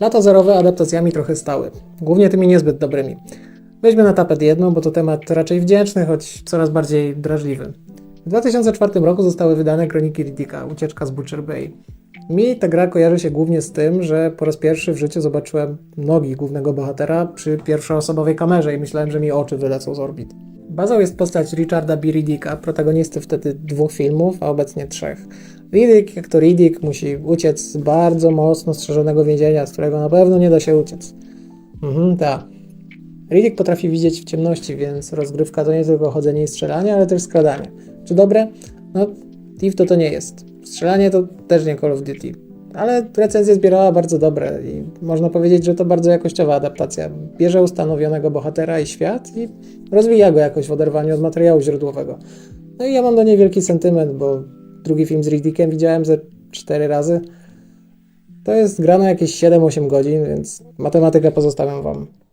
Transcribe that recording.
Lata zerowe adaptacjami trochę stały, głównie tymi niezbyt dobrymi. Weźmy na tapet jedną, bo to temat raczej wdzięczny, choć coraz bardziej drażliwy. W 2004 roku zostały wydane Kroniki Riddicka, Ucieczka z Butcher Bay. Mi ta gra kojarzy się głównie z tym, że po raz pierwszy w życiu zobaczyłem nogi głównego bohatera przy pierwszoosobowej kamerze i myślałem, że mi oczy wylecą z orbit. Bazą jest postać Richarda B. Riddicka, protagonisty wtedy dwóch filmów, a obecnie trzech. Riddick, jak to Riddick, musi uciec z bardzo mocno strzeżonego więzienia, z którego na pewno nie da się uciec. Mhm, tak. Riddick potrafi widzieć w ciemności, więc rozgrywka to nie tylko chodzenie i strzelanie, ale też skradanie. Czy dobre? No, Thief to to nie jest. Strzelanie to też nie Call of Duty. Ale recenzja zbierała bardzo dobre i można powiedzieć, że to bardzo jakościowa adaptacja. Bierze ustanowionego bohatera i świat i rozwija go jakoś w oderwaniu od materiału źródłowego. No i ja mam do niej wielki sentyment, bo drugi film z Riddickiem widziałem ze cztery razy. To jest gra na jakieś 7-8 godzin, więc matematykę pozostawiam wam.